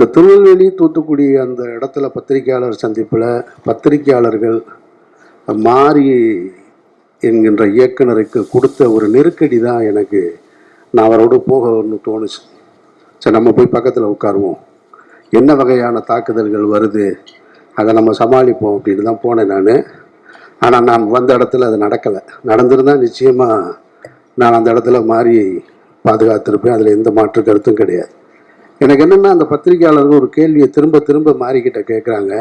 இந்த திருநெல்வேலி தூத்துக்குடி அந்த இடத்துல பத்திரிகையாளர் சந்திப்பில் பத்திரிகையாளர்கள் மாறி என்கின்ற இயக்குனருக்கு கொடுத்த ஒரு நெருக்கடி தான் எனக்கு நான் அவரோடு போகணும்னு தோணுச்சு. சரி நம்ம போய் பக்கத்தில் உட்காருவோம். என்ன வகையான தாக்குதல்கள் வருது? அதை நம்ம சமாளிப்போம் அப்படின்னு தான் போனேன் நான். ஆனால் நான் வந்த இடத்துல அது நடக்கலை. நடந்திருந்தால் நிச்சயமாக நான் அந்த இடத்துல மாறி பாதுகாத்திருப்பேன். அதில் எந்த மாற்று கருத்தும் கிடையாது. எனக்கு என்னென்னா அந்த பத்திரிகையாளர்கள் ஒரு கேள்வியை திரும்ப திரும்ப மாறிக்கிட்ட கேட்குறாங்க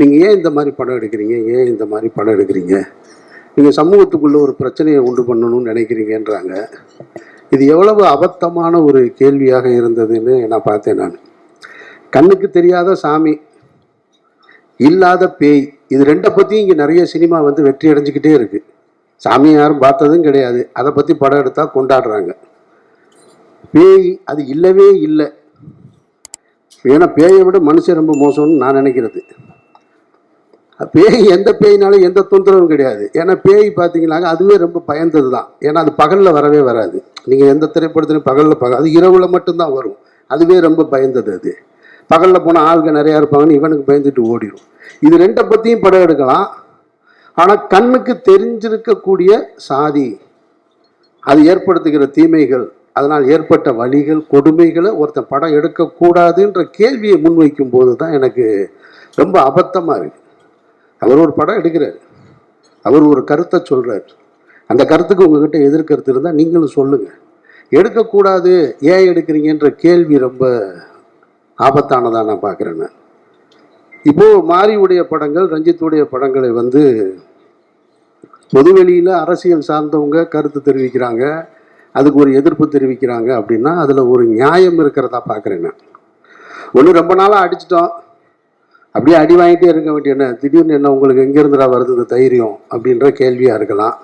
நீங்கள் ஏன் இந்த மாதிரி படம் எடுக்கிறீங்க? ஏன் இந்த மாதிரி படம் எடுக்கிறீங்க? நீங்கள் சமூகத்துக்குள்ளே ஒரு பிரச்சனையை உண்டு பண்ணணும்னு நினைக்கிறீங்கன்றாங்க. இது எவ்வளவு அபத்தமான ஒரு கேள்வியாக இருந்ததுன்னு நான் பார்த்தேன் நான். கண்ணுக்கு தெரியாத சாமி இல்லாத பேய் இது ரெண்டை பற்றியும் இங்கே நிறைய சினிமா வந்து வெற்றி அடைஞ்சிக்கிட்டே இருக்குது சாமியை யாரும் பார்த்ததும் கிடையாது. அதை பற்றி படம் எடுத்தால் கொண்டாடுறாங்க. பேய் அது இல்லவே இல்லை. ஏன்னா பேயை விட மனுஷன் ரொம்ப மோசம்னு நான் நினைக்கிறது. பேய் எந்த பேய்னாலும் எந்த தொந்தரவும் கிடையாது. ஏன்னா பேய் பார்த்தீங்கன்னாக்க அதுவே ரொம்ப பயந்தது தான் ஏன்னா அது பகலில் வரவே வராது. நீங்கள் எந்த திரைப்படத்துலையும் பகலில் பக அது இரவில் மட்டும்தான் வரும். அதுவே ரொம்ப பயந்தது அது. பகலில் போனால் ஆளுங்க நிறையா இருப்பாங்கன்னு இவனுக்கு பயந்துட்டு ஓடிடும் இது ரெண்டை பற்றியும் படம் எடுக்கலாம். ஆனால் கண்ணுக்கு தெரிஞ்சிருக்கக்கூடிய சாதி அது ஏற்படுத்துகிற தீமைகள் அதனால் ஏற்பட்ட வழிகள் கொடுமைகளை ஒருத்தன் படம் எடுக்கக்கூடாதுன்ற கேள்வியை முன்வைக்கும் போது தான் எனக்கு ரொம்ப அபத்தமாக இருக்கு. அவர் ஒரு படம் எடுக்கிறார். அவர் ஒரு கருத்தை சொல்கிறார் அந்த கருத்துக்கு உங்ககிட்ட எதிர்கருத்து இருந்தால் நீங்களும் சொல்லுங்கள் எடுக்கக்கூடாது ஏன் எடுக்கிறீங்கன்ற கேள்வி ரொம்ப ஆபத்தானதாக நான் பார்க்குறேன் நான். இப்போது மாரியுடைய படங்கள் ரஞ்சித்துடைய படங்களை வந்து பொதுவெளியில் அரசியல் சார்ந்தவங்க கருத்து தெரிவிக்கிறாங்க. அதுக்கு ஒரு எதிர்ப்பு தெரிவிக்கிறாங்க அப்படின்னா அதில் ஒரு நியாயம் இருக்கிறதா பார்க்குறேன் நான். ஒன்று ரொம்ப நாளாக அடிச்சிட்டோம். அப்படியே அடி வாங்கிட்டே இருக்க வேண்டிய என்ன? திடீர்னு என்ன உங்களுக்கு எங்கேருந்துடா வருது இந்த தைரியம் அப்படின்ற கேள்வியாக இருக்கலாம்.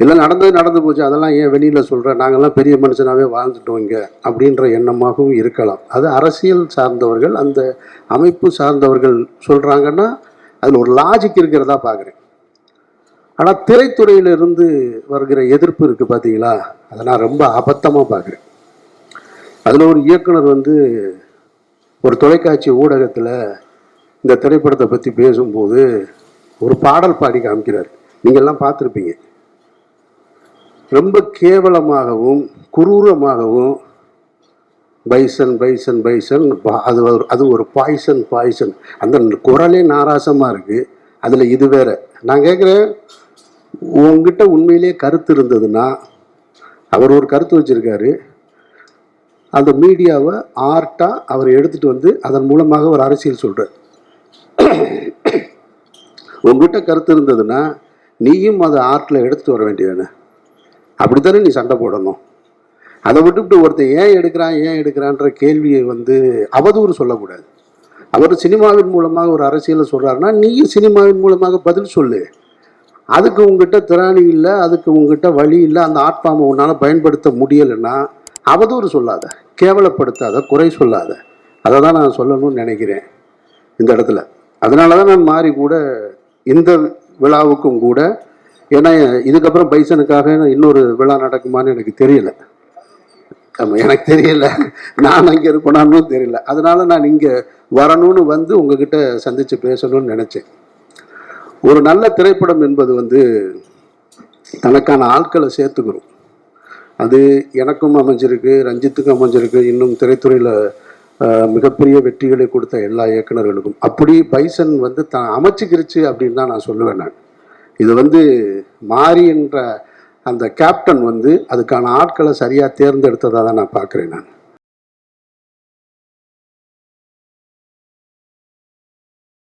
இல்லை நடந்தது நடந்து போச்சு. அதெல்லாம் ஏன் வெளியில் சொல்கிறேன் நாங்கள்லாம் பெரிய மனுஷனாகவே வாழ்ந்துட்டோம் இங்கே அப்படின்ற எண்ணமாகவும் இருக்கலாம். அது அரசியல் சார்ந்தவர்கள் அந்த அமைப்பு சார்ந்தவர்கள் சொல்கிறாங்கன்னா அதில் ஒரு லாஜிக் இருக்கிறதா பார்க்குறேன். ஆனால் திரைத்துறையிலிருந்து வருகிற எதிர்ப்பு இருக்குது பார்த்தீங்களா அதை நான் ரொம்ப அபத்தமாக பார்க்குறேன். அதில் ஒரு இயக்குனர் வந்து ஒரு தொலைக்காட்சி ஊடகத்தில் இந்த திரைப்படத்தை பற்றி பேசும்போது ஒரு பாடல் பாடி காமிக்கிறார். நீங்கள்லாம் பார்த்துருப்பீங்க. ரொம்ப கேவலமாகவும் குரூரமாகவும் பைசன் பைசன் பைசன் அது ஒரு அது ஒரு பாய்சன் பாய்சன். அந்த குரலே நாராசமாக இருக்குது அதில் இது வேற. நான் கேட்குறேன் உங்ககிட்ட உண்மையிலேயே கருத்து இருந்ததுன்னா அவர் ஒரு கருத்து வச்சுருக்காரு. அந்த மீடியாவை ஆர்ட்டாக அவர் எடுத்துகிட்டு வந்து அதன் மூலமாக ஒரு அரசியல் சொல்கிறார் உங்ககிட்ட கருத்து இருந்ததுன்னா நீயும் அதை ஆர்ட்டில் எடுத்துகிட்டு வர வேண்டியதானே அப்படித்தானே நீ சண்டை போடணும்? அதை விட்டுவிட்டு ஒருத்தன் ஏன் எடுக்கிறான் ஏன் எடுக்கிறான்ற கேள்வியை வந்து அவதூறு சொல்லக்கூடாது. அவர் சினிமாவின் மூலமாக ஒரு அரசியலை சொல்கிறாருன்னா நீயும் சினிமாவின் மூலமாக பதில் சொல்லு. அதுக்கு உங்ககிட்ட திராணி இல்லை அதுக்கு உங்ககிட்ட வழி இல்லை அந்த ஆட்பாமை உன்னால் பயன்படுத்த முடியலைன்னா அவதூறு சொல்லாத கேவலப்படுத்தாத குறை சொல்லாத. அதை தான் நான் சொல்லணும்னு நினைக்கிறேன் இந்த இடத்துல. அதனால தான் நான் மாறி கூட இந்த விழாவுக்கும் கூட ஏன்னா இதுக்கப்புறம் பைசனுக்காக இன்னொரு விழா நடக்குமான்னு எனக்கு தெரியல. ஆமாம் எனக்கு தெரியல. நான் அங்கே இருக்கணும்னு தெரியல. அதனால நான் இங்கே வரணும்னு வந்து உங்ககிட்ட சந்தித்து பேசணும்னு நினச்சேன். ஒரு நல்ல திரைப்படம் என்பது வந்து தனக்கான ஆட்களை சேர்த்துக்கிறோம் அது எனக்கும் அமைஞ்சிருக்கு ரஞ்சித்துக்கும் அமைஞ்சிருக்கு. இன்னும் திரைத்துறையில் மிகப்பெரிய வெற்றிகளை கொடுத்த எல்லா இயக்குனர்களுக்கும் அப்படி பைசன் வந்து த அமைச்சிக்கிருச்சு அப்படின்னு தான் நான் சொல்லுவேன் நான். இது வந்து மாறி என்ற அந்த கேப்டன் வந்து அதுக்கான ஆட்களை சரியாக தேர்ந்தெடுத்ததாக தான் நான் பார்க்குறேன் நான்.